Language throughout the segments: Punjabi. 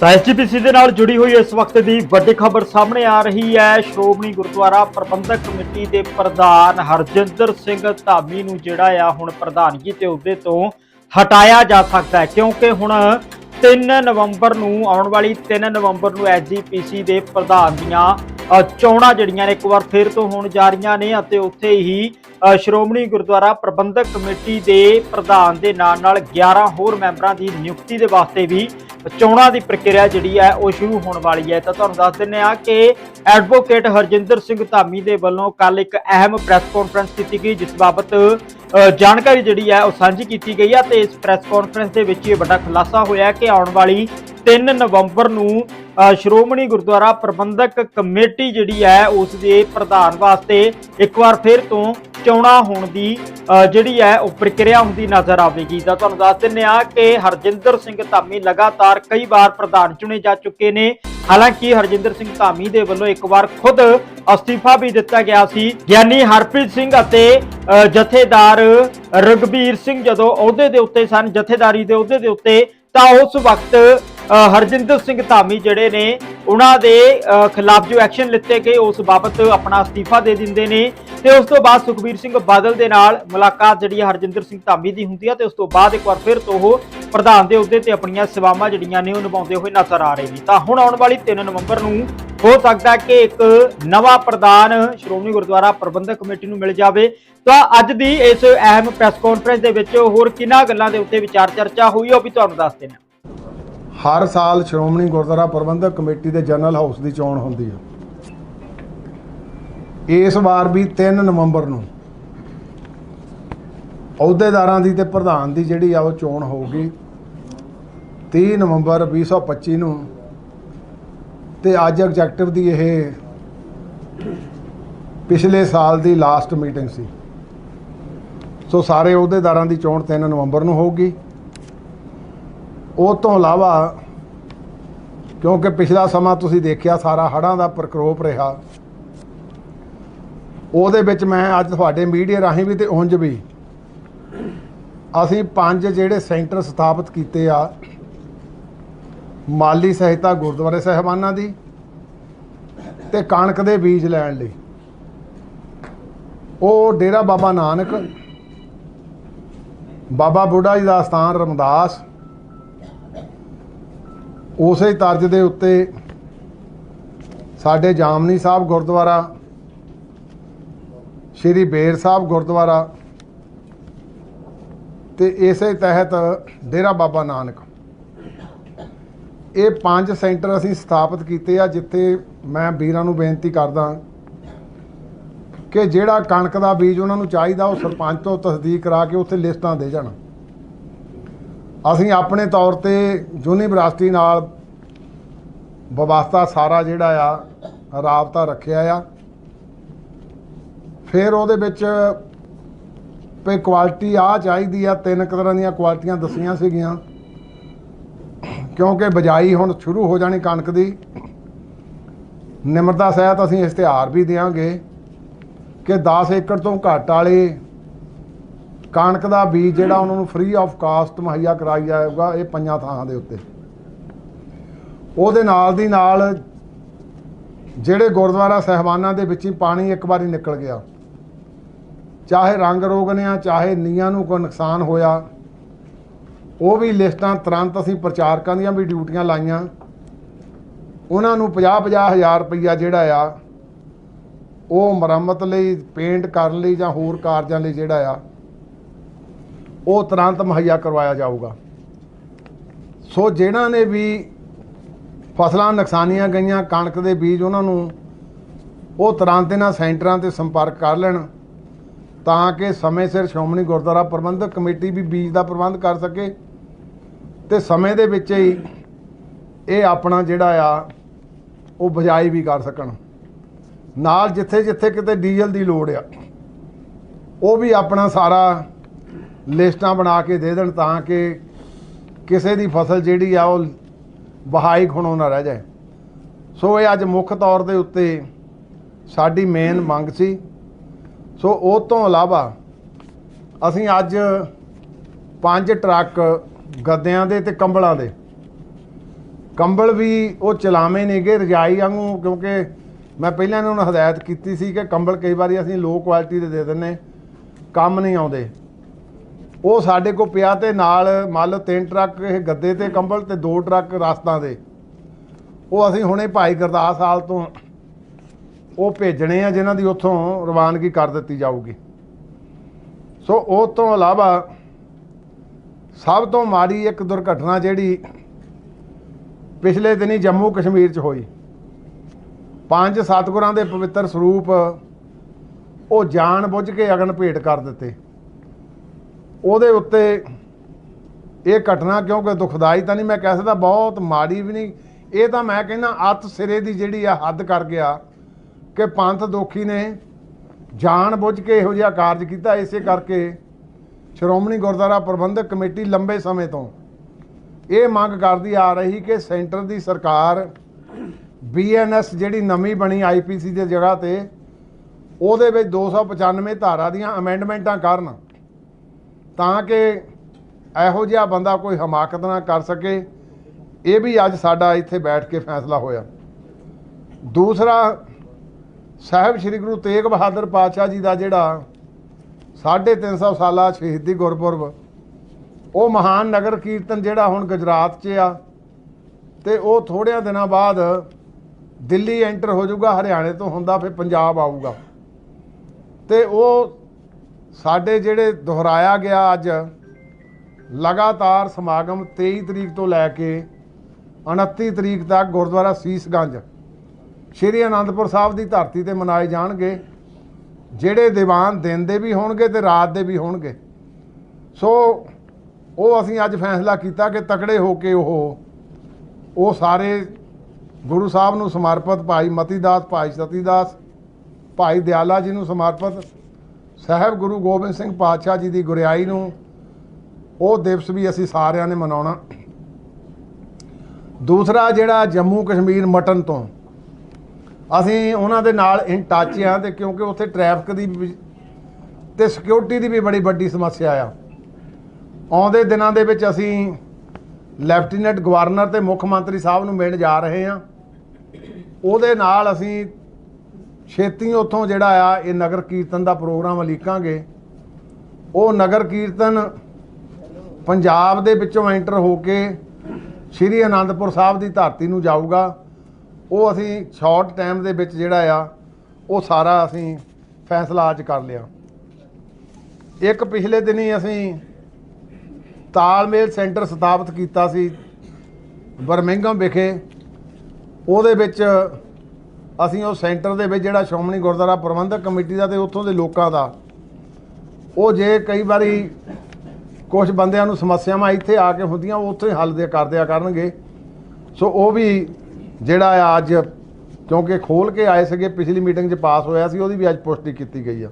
ਤਾਂ ਐਸਜੀਪੀਸੀ ਦੇ ਨਾਲ ਜੁੜੀ ਹੋਈ ਇਸ ਵਕਤ ਦੀ ਵੱਡੀ ਖਬਰ ਸਾਹਮਣੇ ਆ ਰਹੀ ਹੈ। ਸ਼੍ਰੋਮਣੀ ਗੁਰਦੁਆਰਾ ਪ੍ਰਬੰਧਕ ਕਮੇਟੀ ਦੇ ਪ੍ਰਧਾਨ ਹਰਜਿੰਦਰ ਸਿੰਘ ਧਾਮੀ ਨੂੰ ਜਿਹੜਾ ਆ ਹੁਣ ਪ੍ਰਧਾਨਗੀ ਤੇ ਅਹੁਦੇ ਤੋਂ ਹਟਾਇਆ ਜਾ ਸਕਦਾ ਹੈ, ਕਿਉਂਕਿ ਹੁਣ 3 ਨਵੰਬਰ ਨੂੰ, ਆਉਣ ਵਾਲੀ 3 ਨਵੰਬਰ ਨੂੰ ਐਸਜੀਪੀਸੀ ਦੇ ਪ੍ਰਧਾਨ ਦੀਆਂ ਚੋਣਾਂ ਜਿਹੜੀਆਂ ਨੇ ਇੱਕ ਵਾਰ ਫਿਰ ਤੋਂ ਹੋਣ ਜਾ ਰਹੀਆਂ ਨੇ ਅਤੇ ਉੱਥੇ ਹੀ ਸ਼੍ਰੋਮਣੀ ਗੁਰਦੁਆਰਾ ਪ੍ਰਬੰਧਕ ਕਮੇਟੀ ਦੇ ਪ੍ਰਧਾਨ ਦੇ ਨਾਲ ਨਾਲ 11 ਹੋਰ ਮੈਂਬਰਾਂ ਦੀ ਨਿਯੁਕਤੀ ਦੇ ਵਾਸਤੇ ਵੀ ਚੋਣਾਂ ਦੀ ਪ੍ਰਕਿਰਿਆ ਜਿਹੜੀ ਹੈ ਉਹ ਸ਼ੁਰੂ ਹੋਣ ਵਾਲੀ ਹੈ। ਤਾਂ ਤੁਹਾਨੂੰ ਦੱਸ ਦਿੰਦੇ ਆ ਕਿ ਐਡਵੋਕੇਟ ਹਰਜਿੰਦਰ ਸਿੰਘ ਧਾਮੀ ਦੇ ਵੱਲੋਂ ਕੱਲ ਇੱਕ ਅਹਿਮ ਪ੍ਰੈਸ ਕਾਨਫਰੰਸ ਕੀਤੀ ਗਈ, ਜਿਸ ਬਾਬਤ ਜਾਣਕਾਰੀ ਜਿਹੜੀ ਹੈ ਉਹ ਸਾਂਝੀ ਕੀਤੀ ਗਈ ਹੈ ਤੇ ਇਸ ਪ੍ਰੈਸ ਕਾਨਫਰੰਸ ਦੇ ਵਿੱਚ ਇਹ ਵੱਡਾ ਖੁਲਾਸਾ ਹੋਇਆ ਕਿ ਆਉਣ ਵਾਲੀ 3 ਨਵੰਬਰ ਨੂੰ ਸ਼੍ਰੋਮਣੀ ਗੁਰਦੁਆਰਾ ਪ੍ਰਬੰਧਕ ਕਮੇਟੀ ਜਿਹੜੀ ਹੈ ਉਸ ਦੇ ਪ੍ਰਧਾਨ ਵਾਸਤੇ ਇੱਕ ਵਾਰ ਫਿਰ ਤੋਂ ਚੋਣਾਂ ਹੋਣ ਦੀ ਜਿਹੜੀ ਹੈ ਉਹ ਪ੍ਰਕਿਰਿਆ ਹੁੰਦੀ ਨਜ਼ਰ ਆਵੇਗੀ। ਤਾਂ ਤੁਹਾਨੂੰ ਦੱਸ ਦਿੰਦੇ ਆ ਕਿ ਹਰਜਿੰਦਰ ਸਿੰਘ ਧਾਮੀ ਲਗਾਤਾਰ ਕਈ ਵਾਰ ਪ੍ਰਧਾਨ ਚੁਣੇ ਜਾ ਚੁੱਕੇ ਨੇ। ਹਾਲਾਂਕਿ ਹਰਜਿੰਦਰ ਸਿੰਘ ਧਾਮੀ ਦੇ ਵੱਲੋਂ ਇੱਕ ਵਾਰ ਖੁਦ ਅਸਤੀਫਾ ਵੀ ਦਿੱਤਾ ਗਿਆ ਸੀ। ਗਿਆਨੀ ਹਰਪ੍ਰੀਤ ਸਿੰਘ ਅਤੇ ਜਥੇਦਾਰ ਰਗਬੀਰ ਸਿੰਘ ਜਦੋਂ ਅਹੁਦੇ ਦੇ ਉੱਤੇ ਸਨ, ਜਥੇਦਾਰੀ ਦੇ ਅਹੁਦੇ ਦੇ ਉੱਤੇ, ਤਾਂ ਉਸ ਵਕਤ ਹਰਜਿੰਦਰ ਸਿੰਘ ਧਾਮੀ ਜਿਹੜੇ ਨੇ, ਉਹਨਾਂ ਦੇ ਖਿਲਾਫ ਜੋ ਐਕਸ਼ਨ ਲਿੱਤੇ ਗਏ, ਉਸ ਬਾਬਤ ਆਪਣਾ ਅਸਤੀਫਾ ਦੇ ਦਿੰਦੇ ਨੇ। ਤੇ ਉਸ ਤੋਂ ਬਾਅਦ ਸੁਖਬੀਰ ਸਿੰਘ ਬਾਦਲ ਦੇ ਨਾਲ ਮੁਲਾਕਾਤ ਜਿਹੜੀ ਹੈ ਹਰਜਿੰਦਰ ਸਿੰਘ ਧਾਮੀ ਦੀ ਹੁੰਦੀ ਹੈ ਤੇ ਉਸ ਤੋਂ ਬਾਅਦ ਇੱਕ ਵਾਰ ਫਿਰ ਤੋਂ ਉਹ ਪ੍ਰਧਾਨ ਦੇ ਅਹੁਦੇ ਤੇ ਆਪਣੀਆਂ ਸੇਵਾਵਾਂ ਜਿਹੜੀਆਂ ਨੇ, ਉਹ ਨਿਭਾਉਂਦੇ ਹੋਏ ਨਜ਼ਰ ਆ ਰਹੇ ਨੇ। ਤਾਂ ਹੁਣ ਆਉਣ ਵਾਲੀ 3 ਨਵੰਬਰ ਨੂੰ ਹੋ ਸਕਦਾ ਕਿ ਇੱਕ ਨਵਾਂ ਪ੍ਰਧਾਨ ਸ਼੍ਰੋਮਣੀ ਗੁਰਦੁਆਰਾ ਪ੍ਰਬੰਧਕ ਕਮੇਟੀ ਨੂੰ ਮਿਲ ਜਾਵੇ। ਤਾਂ ਅੱਜ ਦੀ ਇਸ ਅਹਿਮ ਪ੍ਰੈਸ ਕਾਨਫਰੰਸ ਦੇ ਵਿੱਚ ਹੋਰ ਕਿਹਨਾਂ ਗੱਲਾਂ ਦੇ ਉੱਤੇ ਵਿਚਾਰ ਚਰਚਾ ਹੋਈ ਉਹ ਵੀ ਤੁਹਾਨੂੰ ਦੱਸ ਦਿੰਦੇ ਹਰ ਸਾਲ ਸ਼੍ਰੋਮਣੀ ਗੁਰਦੁਆਰਾ ਪ੍ਰਬੰਧਕ ਕਮੇਟੀ ਦੇ ਜਨਰਲ ਹਾਊਸ ਦੀ ਚੋਣ ਹੁੰਦੀ ਹੈ ਇਸ ਵਾਰ ਵੀ 3 ਨਵੰਬਰ ਨੂੰ ਅਹੁਦੇਦਾਰਾਂ ਦੀ ਤੇ ਪ੍ਰਧਾਨ ਦੀ ਜਿਹੜੀ ਆ ਉਹ ਚੋਣ ਹੋਊਗੀ। 30 ਨਵੰਬਰ 2025 ਨੂੰ ਤੇ ਅੱਜ ਐਗਜ਼ੈਕਟਿਵ ਦੀ ਇਹ ਪਿਛਲੇ ਸਾਲ ਦੀ ਲਾਸਟ ਮੀਟਿੰਗ ਸੀ। ਸੋ ਸਾਰੇ ਅਹੁਦੇਦਾਰਾਂ ਦੀ ਚੋਣ 3 ਨਵੰਬਰ ਨੂੰ ਹੋਊਗੀ। ਉਹ ਤੋਂ ਇਲਾਵਾ ਕਿਉਂਕਿ ਪਿਛਲਾ ਸਮਾਂ ਤੁਸੀਂ ਦੇਖਿਆ ਸਾਰਾ ਹੜ੍ਹਾਂ ਦਾ ਪ੍ਰਕੋਪ ਰਿਹਾ, ਉਹਦੇ ਵਿੱਚ ਮੈਂ ਅੱਜ ਤੁਹਾਡੇ ਮੀਡੀਆ ਰਾਹੀਂ ਵੀ ਤੇ ਉਂਝ ਵੀ ਅਸੀਂ ਪੰਜ ਜਿਹੜੇ ਸੈਂਟਰ ਸਥਾਪਿਤ ਕੀਤੇ ਆ, ਮਾਲੀ ਸਹਾਇਤਾ ਗੁਰਦੁਆਰੇ ਸਾਹਿਬਾਨਾਂ ਦੀ ਤੇ ਕਣਕ ਦੇ ਬੀਜ ਲੈਣ ਲਈ। ਉਹ ਡੇਰਾ ਬਾਬਾ ਨਾਨਕ, ਬਾਬਾ ਬੁੱਢਾ ਜੀ ਦਾ ਸਥਾਨ ਰਮਦਾਸ ਉਸੇ ਤਰਜ ਦੇ ਉੱਤੇ ਸਾਡੇ ਜਾਮਨੀ ਸਾਹਿਬ ਗੁਰਦੁਆਰਾ, ਸ਼੍ਰੀ ਬੇਰ ਸਾਹਿਬ ਗੁਰਦੁਆਰਾ ਤੇ ਇਸੇ ਤਹਿਤ ਡੇਰਾ ਬਾਬਾ ਨਾਨਕ। ਇਹ ਪੰਜ ਸੈਂਟਰ ਅਸੀਂ ਸਥਾਪਿਤ ਕੀਤੇ ਆ ਜਿੱਥੇ ਮੈਂ ਵੀਰਾਂ ਨੂੰ ਬੇਨਤੀ ਕਰਦਾ ਕਿ ਜਿਹੜਾ ਕਣਕ ਦਾ ਬੀਜ ਉਹਨਾਂ ਨੂੰ ਚਾਹੀਦਾ ਉਹ ਸਰਪੰਚ ਤੋਂ ਤਸਦੀਕ ਕਰਾ ਕੇ ਉੱਥੇ ਲਿਸਟਾਂ ਦੇ ਜਾਣ। ਅਸੀਂ ਆਪਣੇ ਤੌਰ ਤੇ ਯੂਨੀਵਰਸਿਟੀ ਨਾਲ ਵਿਵਸਥਾ ਸਾਰਾ ਜਿਹੜਾ ਆ, ਰਾਬਤਾ ਰੱਖਿਆ ਆ। ਫਿਰ ਉਹਦੇ ਵਿੱਚ ਵੀ ਕੁਆਲਿਟੀ ਆ ਚਾਹੀਦੀ ਆ, ਤਿੰਨ ਕੁ ਤਰ੍ਹਾਂ ਦੀਆਂ ਕੁਆਲਿਟੀਆਂ ਦਸੀਆਂ ਸੀਗੀਆਂ। ਕਿਉਂਕਿ ਬਜਾਈ ਹੁਣ ਸ਼ੁਰੂ ਹੋ ਜਾਣੀ ਕਣਕ ਦੀ। ਨਿਮਰਤਾ ਸਹਿਤ ਅਸੀਂ ਇਸ਼ਤਿਹਾਰ ਵੀ ਦੇਵਾਂਗੇ ਕਿ 10 ਏਕੜ ਤੋਂ ਘੱਟ ਵਾਲੇ ਕਣਕ ਦਾ ਬੀਜ ਜਿਹੜਾ ਉਹਨਾਂ ਨੂੰ ਫ੍ਰੀ ਆਫ ਕਾਸਟ ਮੁਹੱਈਆ ਕਰਾਈ ਜਾਏਗਾ, ਇਹ ਪੰਜਾਂ ਥਾਂ ਦੇ ਉੱਤੇ। ਉਹਦੇ ਨਾਲ ਦੀ ਨਾਲ ਜਿਹੜੇ ਗੁਰਦੁਆਰਾ ਸਹਿਬਾਨਾਂ ਦੇ ਵਿੱਚ ਹੀ ਪਾਣੀ ਇੱਕ ਵਾਰੀ ਨਿਕਲ ਗਿਆ। ਚਾਹੇ ਰੰਗ ਰੋਗ ਨੇ ਆ, ਚਾਹੇ ਨੀਆਂ ਨੂੰ ਕੋਈ ਨੁਕਸਾਨ ਹੋਇਆ, ਉਹ ਵੀ ਲਿਸਟਾਂ ਤੁਰੰਤ ਅਸੀਂ ਪ੍ਰਚਾਰਕਾਂ ਦੀਆਂ ਵੀ ਡਿਊਟੀਆਂ ਲਾਈਆਂ। ਉਹਨਾਂ ਨੂੰ 50-50 ਹਜ਼ਾਰ ਰੁਪਈਆ ਜਿਹੜਾ ਆ, ਉਹ ਮੁਰੰਮਤ ਲਈ, ਪੇਂਟ ਕਰਨ ਲਈ ਜਾਂ ਹੋਰ ਕਾਰਜਾਂ ਲਈ ਜਿਹੜਾ ਆ ਉਹ ਤੁਰੰਤ ਮੁਹੱਈਆ ਕਰਵਾਇਆ ਜਾਊਗਾ। ਸੋ ਜਿਨ੍ਹਾਂ ਨੇ ਵੀ ਫਸਲਾਂ ਨੁਕਸਾਨੀਆਂ ਗਈਆਂ, ਕਣਕ ਦੇ ਬੀਜ ਉਹਨਾਂ ਨੂੰ ਉਹ ਤੁਰੰਤ ਇਹਨਾਂ ਸੈਂਟਰਾਂ ਤੇ ਸੰਪਰਕ ਕਰ ਲੈਣ ਤਾਂ ਕਿ ਸਮੇਂ ਸਿਰ ਸ਼੍ਰੋਮਣੀ ਗੁਰਦੁਆਰਾ ਪ੍ਰਬੰਧਕ ਕਮੇਟੀ ਵੀ ਬੀਜ ਦਾ ਪ੍ਰਬੰਧ ਕਰ ਸਕੇ ਤੇ ਸਮੇਂ ਦੇ ਵਿੱਚ ਹੀ ਇਹ ਆਪਣਾ ਜਿਹੜਾ ਆ, ਉਹ ਬਜਾਈ ਵੀ ਕਰ ਸਕਣ। ਨਾਲ ਜਿੱਥੇ ਜਿੱਥੇ ਕਿਤੇ ਡੀਜ਼ਲ ਦੀ ਲੋੜ ਆ, ਉਹ ਵੀ ਆਪਣਾ ਸਾਰਾ ਲਿਸਟਾਂ ਬਣਾ ਕੇ ਦੇ ਦੇਣ ਤਾਂ ਕਿ ਕਿਸੇ ਦੀ ਫਸਲ ਜਿਹੜੀ ਆ ਉਹ ਬਹਾਈ ਖਣੋ ਨਾ ਰਹਿ ਜਾਏ। ਸੋ ਇਹ ਅੱਜ ਮੁੱਖ ਤੌਰ ਦੇ ਉੱਤੇ ਸਾਡੀ ਮੇਨ ਮੰਗ ਸੀ। ਸੋ ਉਹ ਤੋਂ ਇਲਾਵਾ ਅਸੀਂ ਅੱਜ ਪੰਜ ਟਰੱਕ ਗੱਦਿਆਂ ਦੇ ਤੇ ਕੰਬਲਾਂ ਦੇ। ਕੰਬਲ ਵੀ ਉਹ ਚਲਾਵੇਂ ਨੇਗੇ ਰਜਾਈ ਵਾਂਗੂ, ਕਿਉਂਕਿ ਮੈਂ ਪਹਿਲਾਂ ਇਹਨਾਂ ਨੂੰ ਹਦਾਇਤ ਕੀਤੀ ਸੀ ਕਿ ਕੰਬਲ ਕਈ ਵਾਰੀ ਅਸੀਂ ਲੋ ਕੁਆਲਿਟੀ ਦੇ ਦੇ ਦਿੰਨੇ ਕੰਮ ਨਹੀਂ ਆਉਂਦੇ। ਉਹ ਸਾਡੇ ਕੋਲ ਪਿਆ ਤੇ ਨਾਲ ਮੰਨ ਲਓ ਤਿੰਨ ਟਰੱਕ, ਇਹ ਗੱਦੇ ਤੇ ਕੰਬਲ ਤੇ ਦੋ ਟਰੱਕ ਰਸਤਾਂ ਦੇ। ਉਹ ਅਸੀਂ ਹੁਣੇ ਭਾਈ ਗੁਰਦਾਸ ਹਾਲ ਤੋਂ ਉਹ ਭੇਜਣੇ ਆ ਜਿਨ੍ਹਾਂ ਦੀ ਉੱਥੋਂ ਰਵਾਨਗੀ ਕਰ ਦਿੱਤੀ ਜਾਊਗੀ। ਸੋ ਉਹ ਤੋਂ ਇਲਾਵਾ ਸਭ ਤੋਂ ਮਾੜੀ ਇੱਕ ਦੁਰਘਟਨਾ ਜਿਹੜੀ ਪਿਛਲੇ ਦਿਨੀ ਜੰਮੂ ਕਸ਼ਮੀਰ 'ਚ ਹੋਈ। ਪੰਜ ਸਤਿਗੁਰਾਂ ਦੇ ਪਵਿੱਤਰ ਸਰੂਪ ਉਹ ਜਾਣ ਬੁੱਝ ਕੇ ਅਗਨ ਭੇਟ ਕਰ ਦਿੱਤੇ। ਉਹਦੇ ਉੱਤੇ ਇਹ ਘਟਨਾ, ਕਿਉਂਕਿ ਦੁਖਦਾਈ ਤਾਂ ਨਹੀਂ ਮੈਂ ਕਹਿ ਸਕਦਾ, ਬਹੁਤ ਮਾੜੀ ਵੀ ਨਹੀਂ। ਇਹ ਤਾਂ ਮੈਂ ਕਹਿੰਦਾ, ਅੱਤ ਸਿਰੇ ਦੀ ਜਿਹੜੀ ਆ ਹੱਦ ਕਰ ਗਿਆ ਕਿ ਪੰਥ ਦੋਖੀ ਨੇ ਜਾਣ ਬੁੱਝ ਕੇ ਇਹੋ ਜਿਹਾ ਕਾਰਜ ਕੀਤਾ। ਇਸੇ ਕਰਕੇ ਸ਼੍ਰੋਮਣੀ ਗੁਰਦੁਆਰਾ ਪ੍ਰਬੰਧਕ ਕਮੇਟੀ ਲੰਬੇ ਸਮੇਂ ਤੋਂ ਇਹ ਮੰਗ ਕਰਦੀ ਆ ਰਹੀ ਕਿ ਸੈਂਟਰ ਦੀ ਸਰਕਾਰ ਬੀਐਨਐਸ ਜਿਹੜੀ ਨਵੀਂ ਬਣੀ ਆਈਪੀਸੀ ਦੇ ਜਗ੍ਹਾ ਤੇ, ਉਹਦੇ ਵਿੱਚ 295 ਧਾਰਾ ਦੀਆਂ ਅਮੈਂਡਮੈਂਟਾਂ ਕਰਨ ਤਾਂ ਕਿ ਇਹੋ ਜਿਹਾ ਬੰਦਾ ਕੋਈ ਹਮਾਕਤ ਨਾ ਕਰ ਸਕੇ। ਇਹ ਵੀ ਅੱਜ ਸਾਡਾ ਇੱਥੇ ਬੈਠ ਕੇ ਫੈਸਲਾ ਹੋਇਆ। ਦੂਸਰਾ, ਸਾਹਿਬ ਸ੍ਰੀ ਗੁਰੂ ਤੇਗ ਬਹਾਦਰ ਪਾਤਸ਼ਾਹ ਜੀ ਦਾ ਜਿਹੜਾ 350 ਸਾਲਾ ਸ਼ਹੀਦੀ ਗੁਰਪੁਰਬ, ਉਹ ਮਹਾਨ ਨਗਰ ਕੀਰਤਨ ਜਿਹੜਾ ਹੁਣ ਗੁਜਰਾਤ 'ਚ ਆ, ਤੇ ਉਹ ਥੋੜਿਆਂ ਦਿਨਾਂ ਬਾਅਦ ਦਿੱਲੀ ਐਂਟਰ ਹੋ ਜਾਊਗਾ, ਹਰਿਆਣੇ ਤੋਂ ਹੁੰਦਾ, ਫਿਰ ਪੰਜਾਬ ਆਊਗਾ। ਤੇ ਉਹ ਸਾਡੇ ਜਿਹੜੇ ਦੁਹਰਾਇਆ ਗਿਆ ਅੱਜ ਲਗਾਤਾਰ ਸਮਾਗਮ 23 ਤਰੀਕ ਤੋਂ ਲੈ ਕੇ 29 ਤਰੀਕ ਤੱਕ ਗੁਰਦੁਆਰਾ ਸੀਸਗੰਜ, ਸ਼੍ਰੀ ਅਨੰਦਪੁਰ ਸਾਹਿਬ ਦੀ ਧਰਤੀ ਤੇ ਮਨਾਏ ਜਾਣਗੇ। ਜਿਹੜੇ ਦੀਵਾਨ ਦਿਨ ਦੇ ਵੀ ਹੋਣਗੇ ਤੇ ਰਾਤ ਦੇ ਵੀ ਹੋਣਗੇ। ਸੋ ਉਹ ਅਸੀਂ ਅੱਜ ਫੈਸਲਾ ਕੀਤਾ ਕਿ ਤਕੜੇ ਹੋ ਕੇ ਉਹ ਉਹ ਸਾਰੇ ਗੁਰੂ ਸਾਹਿਬ ਨੂੰ ਸਮਰਪਿਤ ਭਾਈ ਮਤੀਦਾਸ, ਭਾਈ ਸਤੀਦਾਸ, ਭਾਈ ਦਿਆਲਾ ਜੀ ਨੂੰ ਸਮਰਪਿਤ ਸਾਹਿਬ ਗੁਰੂ ਗੋਬਿੰਦ ਸਿੰਘ ਪਾਤਸ਼ਾਹ ਜੀ ਦੀ ਗੁਰਿਆਈ ਨੂੰ ਉਹ ਦਿਵਸ ਵੀ ਅਸੀਂ ਸਾਰਿਆਂ ਨੇ ਮਨਾਉਣਾ। ਦੂਸਰਾ ਜਿਹੜਾ ਜੰਮੂ ਕਸ਼ਮੀਰ ਮਟਨ ਤੋਂ, ਅਸੀਂ ਉਹਨਾਂ ਦੇ ਨਾਲ ਇਨ ਟੱਚ ਆ ਤੇ ਕਿਉਂਕਿ ਉੱਥੇ ਟ੍ਰੈਫਿਕ ਦੀ ਵੀ ਤੇ ਸਿਕਿਉਰਿਟੀ ਦੀ ਵੀ ਬੜੀ ਵੱਡੀ ਸਮੱਸਿਆ ਆ। ਆਉਂਦੇ ਦਿਨਾਂ ਦੇ ਵਿੱਚ ਅਸੀਂ ਲੈਫਟੀਨੈਂਟ ਗਵਰਨਰ ਤੇ ਮੁੱਖ ਮੰਤਰੀ ਸਾਹਿਬ ਨੂੰ ਮਿਲਣ ਜਾ ਰਹੇ ਹਾਂ ਉਹਦੇ ਨਾਲ ਅਸੀਂ ਛੇਤੀ ਉੱਥੋਂ ਜਿਹੜਾ ਆ, ਇਹ ਨਗਰ ਕੀਰਤਨ ਦਾ ਪ੍ਰੋਗਰਾਮ ਲੀਕਾਂਗੇ। ਉਹ ਨਗਰ ਕੀਰਤਨ ਪੰਜਾਬ ਦੇ ਵਿੱਚੋਂ ਐਂਟਰ ਹੋ ਕੇ ਸ਼੍ਰੀ ਅਨੰਦਪੁਰ ਸਾਹਿਬ ਦੀ ਧਰਤੀ ਨੂੰ ਜਾਊਗਾ। ਉਹ ਅਸੀਂ ਸ਼ਾਰਟ ਟਾਈਮ ਦੇ ਵਿੱਚ ਜਿਹੜਾ ਆ, ਉਹ ਸਾਰਾ ਅਸੀਂ ਫੈਸਲਾ ਅੱਜ ਕਰ ਲਿਆ। ਇੱਕ ਪਿਛਲੇ ਦਿਨੀ ਅਸੀਂ ਤਾਲਮੇਲ ਸੈਂਟਰ ਸਥਾਪਿਤ ਕੀਤਾ ਸੀ ਬਰਮਿੰਗਮ ਵਿਖੇ। ਉਹਦੇ ਵਿੱਚ ਅਸੀਂ ਉਹ ਸੈਂਟਰ ਦੇ ਵਿੱਚ ਜਿਹੜਾ ਸ਼੍ਰੋਮਣੀ ਗੁਰਦੁਆਰਾ ਪ੍ਰਬੰਧਕ ਕਮੇਟੀ ਦਾ ਤੇ ਉੱਥੋਂ ਦੇ ਲੋਕਾਂ ਦਾ, ਉਹ ਜੇ ਕਈ ਵਾਰੀ ਕੁਝ ਬੰਦਿਆਂ ਨੂੰ ਸਮੱਸਿਆਵਾਂ ਇੱਥੇ ਆ ਕੇ ਹੁੰਦੀਆਂ, ਉਹ ਉੱਥੇ ਹੱਲ ਦੇ ਕਰ ਕਰਨਗੇ। ਸੋ ਉਹ ਵੀ ਜਿਹੜਾ ਆ ਅੱਜ, ਕਿਉਂਕਿ ਖੋਲ ਕੇ ਆਏ ਸੀਗੇ, ਪਿਛਲੀ ਮੀਟਿੰਗ 'ਚ ਪਾਸ ਹੋਇਆ ਸੀ, ਉਹਦੀ ਵੀ ਅੱਜ ਪੁਸ਼ਟੀ ਕੀਤੀ ਗਈ ਆ।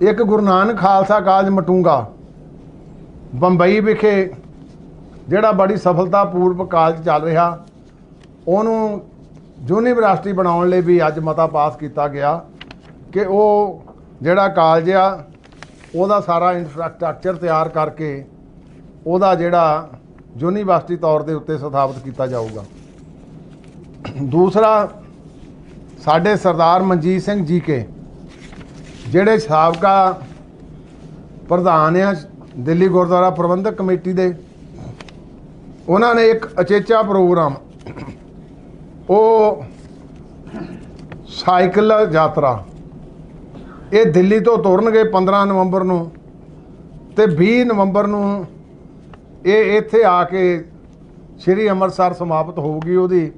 ਇੱਕ ਗੁਰੂ ਨਾਨਕ ਖਾਲਸਾ ਕਾਲਜ ਮਟੂੰਗਾ, ਬੰਬਈ ਵਿਖੇ ਜਿਹੜਾ ਬੜੀ ਸਫਲਤਾਪੂਰਵਕ ਕਾਲਜ ਚੱਲ ਰਿਹਾ, ਉਹਨੂੰ ਯੂਨੀਵਰਸਿਟੀ ਬਣਾਉਣ ਲਈ ਵੀ ਅੱਜ ਮਤਾ ਪਾਸ ਕੀਤਾ ਗਿਆ ਕਿ ਉਹ ਜਿਹੜਾ ਕਾਲਜ ਆ, ਉਹਦਾ ਸਾਰਾ ਇਨਫਰਾਸਟ੍ਰਕਚਰ ਤਿਆਰ ਕਰਕੇ ਉਹਦਾ ਜਿਹੜਾ ਯੂਨੀਵਰਸਿਟੀ ਤੌਰ ਦੇ ਉੱਤੇ ਸਥਾਪਿਤ ਕੀਤਾ ਜਾਊਗਾ। ਦੂਸਰਾ, ਸਾਡੇ ਸਰਦਾਰ ਮਨਜੀਤ ਸਿੰਘ ਜੀ ਕੇ, ਜਿਹੜੇ ਸਾਬਕਾ ਪ੍ਰਧਾਨ ਆ ਦਿੱਲੀ ਗੁਰਦੁਆਰਾ ਪ੍ਰਬੰਧਕ ਕਮੇਟੀ ਦੇ, ਉਹਨਾਂ ਨੇ ਇੱਕ ਅਚੇਚਾ ਪ੍ਰੋਗਰਾਮ ਉਹ ਸਾਈਕਲ ਯਾਤਰਾ। ਇਹ ਦਿੱਲੀ ਤੋਂ ਤੁਰਨਗੇ 15 ਨਵੰਬਰ ਨੂੰ ਤੇ 20 ਨਵੰਬਰ ਨੂੰ ਇਹ ਇੱਥੇ ਆ ਕੇ ਸ਼੍ਰੀ ਅੰਮ੍ਰਿਤਸਰ ਸਮਾਪਤ ਹੋਊਗੀ ਉਹਦੀ।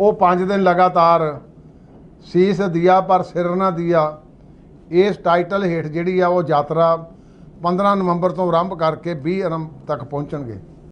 ਉਹ 5 ਦਿਨ ਲਗਾਤਾਰ ਸੀਸ ਦਿਆ ਪਰ ਸਿਰ ਨਾ ਦਿਆ। ਇਸ ਟਾਈਟਲ ਹੇਠ ਜਿਹੜੀ ਆ ਉਹ ਯਾਤਰਾ 15 ਨਵੰਬਰ ਤੋਂ ਆਰੰਭ ਕਰਕੇ 20 ਅਰੰਭ ਤੱਕ ਪਹੁੰਚਣਗੇ।